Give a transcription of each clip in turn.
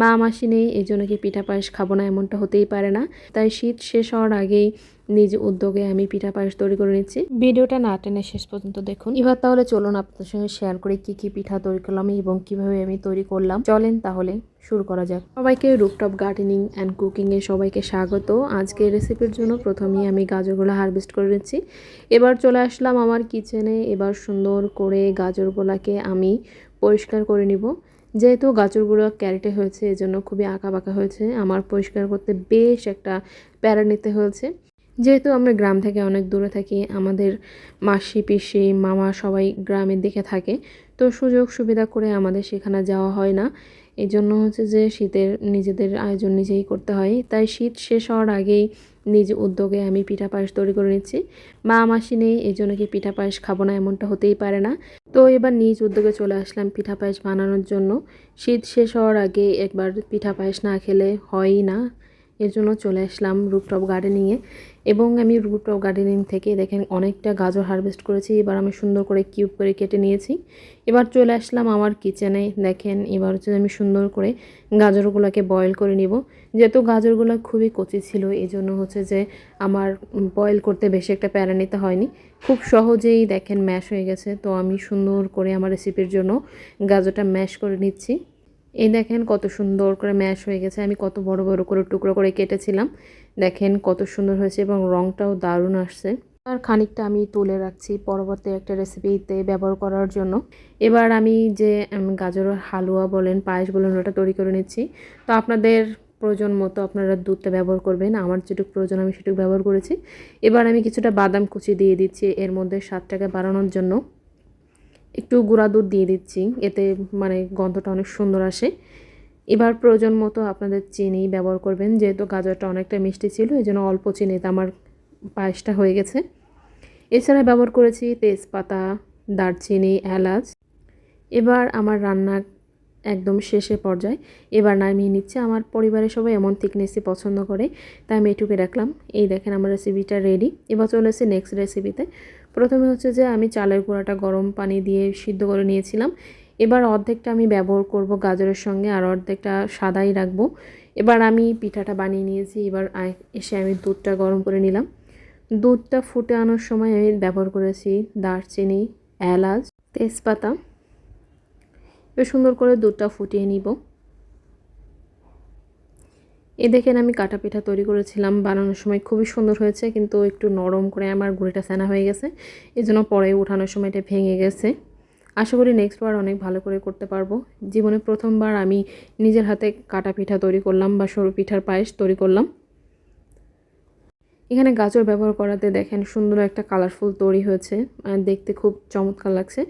মা মাসি নেই, এই জন্য কি পিঠা পায়েস খাব না? এমনটা হতেই পারে না। তাই শীত শেষ হওয়ার আগেই নিজ উদ্যোগে আমি পিঠা পায়েস তৈরি করে নিচ্ছি। ভিডিওটা না টেনে শেষ পর্যন্ত দেখুন। এবার তাহলে চলুন আপনাদের সঙ্গে শেয়ার করে কি কি পিঠা তৈরি করলাম এবং কীভাবে আমি তৈরি করলাম। চলেন তাহলে শুরু করা যাক। সবাইকে রুপটপ গার্ডেনিং অ্যান্ড কুকিংয়ে সবাইকে স্বাগত। আজকে রেসিপির জন্য প্রথমেই আমি গাজরগুলো হারভেস্ট করে নিচ্ছি। এবার চলে আসলাম আমার কিচেনে এবার সুন্দর করে গাজরগুলোকে আমি পরিষ্কার করে নিব। যেহেতু গাজরগুলো ক্যারেটে হয়েছে, এজন্য খুবই আঁকা বাঁকা হয়েছে। আমার পরিষ্কার করতে বেশ একটা প্যারা নিতে হয়েছে। যেহেতু আমরা গ্রাম থেকে অনেক দূরে থাকি, আমাদের মাসি, পিসি, মামা সবাই গ্রামের দিকে থাকে, তো সুযোগ সুবিধা করে আমাদের সেখানে যাওয়া হয় না। এই জন্য হচ্ছে যে শীতের নিজেদের আয়োজন নিজেই করতে হয়। তাই শীত শেষ হওয়ার আগেই নিজ উদ্যোগে আমি পিঠা পায়েস তৈরি করে নিচ্ছি। মা মাসি নেই এই জন্য কি পিঠা পায়েস খাব না এমনটা হতেই পারে না। তো এবার নিজ উদ্যোগে চলে আসলাম পিঠা পায়েস বানানোর জন্য। শীত শেষ হওয়ার আগে একবার পিঠা পায়েস না খেলে হয়ই না। এর জন্য চলে আসলাম রুপটপ গার্ডেনিংয়ে এবং আমি রুপটপ গার্ডেনিং থেকে দেখেন অনেকটা গাজর হারভেস্ট করেছি। এবার আমি সুন্দর করে কিউব করে কেটে নিয়েছি। এবার চলে আসলাম আমার কিচেনে দেখেন, এবার হচ্ছে আমি সুন্দর করে গাজরগুলোকে বয়েল করে নিব। যেহেতু গাজরগুলো খুবই কচি ছিল এই জন্য হচ্ছে যে আমার বয়েল করতে বেশি একটা প্যারা নিতে হয়নি। খুব সহজেই দেখেন ম্যাশ হয়ে গেছে। তো আমি সুন্দর করে আমার রেসিপির জন্য গাজরটা ম্যাশ করে নিচ্ছি। এই দেখেন কত সুন্দর করে ম্যাশ হয়ে গেছে। আমি কত বড় বড় করে টুকরো করে কেটেছিলাম। দেখেন কত সুন্দর হয়েছে এবং রঙটাও দারুণ আসছে। আর খানিকটা আমি তুলে রাখছি পরবর্তী একটা রেসিপিতে ব্যবহার করার জন্য। এবার আমি যে গাজরের হালুয়া বলেন, পায়েস বলেন, ওটা তৈরি করে নিচ্ছি। তো আপনাদের প্রয়োজন মতো আপনারা দুধটা ব্যবহার করবেন। আমার যেটুকু প্রয়োজন, আমি সেটুকু ব্যবহার করেছি। এবার আমি কিছুটা বাদাম কুচি দিয়ে দিচ্ছি। এর মধ্যে স্বাদটাকে বাড়ানোর জন্য একটু গুঁড়া দুধ দিয়ে দিচ্ছি, এতে মানে গন্ধটা অনেক সুন্দর আসে। এবার প্রয়োজন মতো আপনাদের চিনি ব্যবহার করবেন, যেহেতু গাজরটা অনেকটা মিষ্টি ছিল এই জন্য অল্প চিনিতে আমার পায়েসটা হয়ে গেছে। এছাড়া ব্যবহার করেছি তেজপাতা, দারচিনি, এলাচ। এবার আমার রান্না একদম শেষে পর্যায়ে। এবার নামিয়ে নিচ্ছে আমার পরিবারের সবাই, এমন থিকনেসই পছন্দ করে, তাই আমি এটুকু রাখলাম। এই দেখেন আমার রেসিপিটা রেডি এবার চলে এসে নেক্সট রেসিপিতে প্রথমে হচ্ছে যে আমি চালের গুঁড়াটা গরম পানি দিয়ে সিদ্ধ করে নিয়েছিলাম। এবার অর্ধেকটা আমি ব্যবহার করব গাজরের সঙ্গে আর অর্ধেকটা সাদাই রাখব। এবার আমি পিঠাটা বানিয়ে নিয়েছি, এবার এসে আমি দুধটা গরম করে নিলাম। দুধটা ফুটে আনার সময় আমি ব্যবহার করেছি দারচিনি, এলাচ, তেজপাতা। এবার সুন্দর করে দুধটা ফুটিয়ে নিব। এ দেখেন আমি কাটা পিঠা তৈরি করেছিলাম, বানানোর সময় খুবই সুন্দর হয়েছে, কিন্তু একটু নরম করে আমার গুঁড়িটা সেনা হয়ে গেছে এই জন্য পরে উঠানোর সময় এটা ভেঙে গেছে। আশা করি নেক্সট বার অনেক ভালো করে করতে পারব। জীবনে প্রথমবার আমি নিজের হাতে কাটা পিঠা তৈরি করলাম বা সরু পিঠার পায়েস তৈরি করলাম। এখানে গাজর ব্যবহার করাতে দেখেন সুন্দর একটা কালারফুল তৈরি হয়েছে দেখতে খুব চমৎকার লাগছে।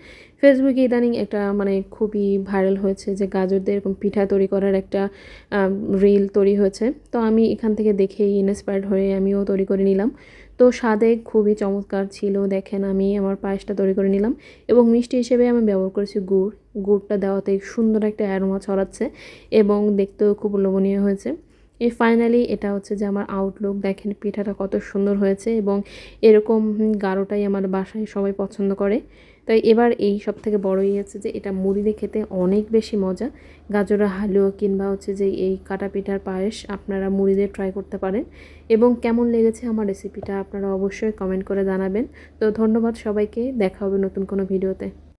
ফেসবুকে ইদানিং একটা মানে খুবই ভাইরাল হয়েছে যে গাজর দিয়ে এরকম পিঠা তৈরি করার একটা রিল তৈরি হয়েছে। তো আমি এখান থেকে দেখেই ইন্সপায়ার্ড হয়ে আমিও তৈরি করে নিলাম। তো স্বাদে খুবই চমৎকার ছিল, দেখেন আমি আমার পায়েসটা তৈরি করে নিলাম। এবং মিষ্টি হিসেবে আমি ব্যবহার করেছি গুড়। গুড়টা দেওয়াতে সুন্দর একটা অ্যারোমা ছড়াচ্ছে এবং দেখতেও খুব লোভনীয় হয়েছে। এই ফাইনালি এটা হচ্ছে যে আমার আউটলুক দেখেন পিঠাটা কত সুন্দর হয়েছে এবং এরকম গাঢ়টাই আমার বাসায় সবাই পছন্দ করে। তাই এবার এই সব থেকে বড়ই হচ্ছে যে এটা মুড়ি দিয়ে খেতে অনেক বেশি মজা। গাজরের হালুয়া কিংবা হচ্ছে যে এই কাটা পিঠার পায়েস আপনারা মুড়ি দিয়ে ট্রাই করতে পারেন। এবং কেমন লেগেছে আমার রেসিপিটা আপনারা অবশ্যই কমেন্ট করে জানাবেন। তো ধন্যবাদ সবাইকে, দেখা হবে নতুন কোনো ভিডিওতে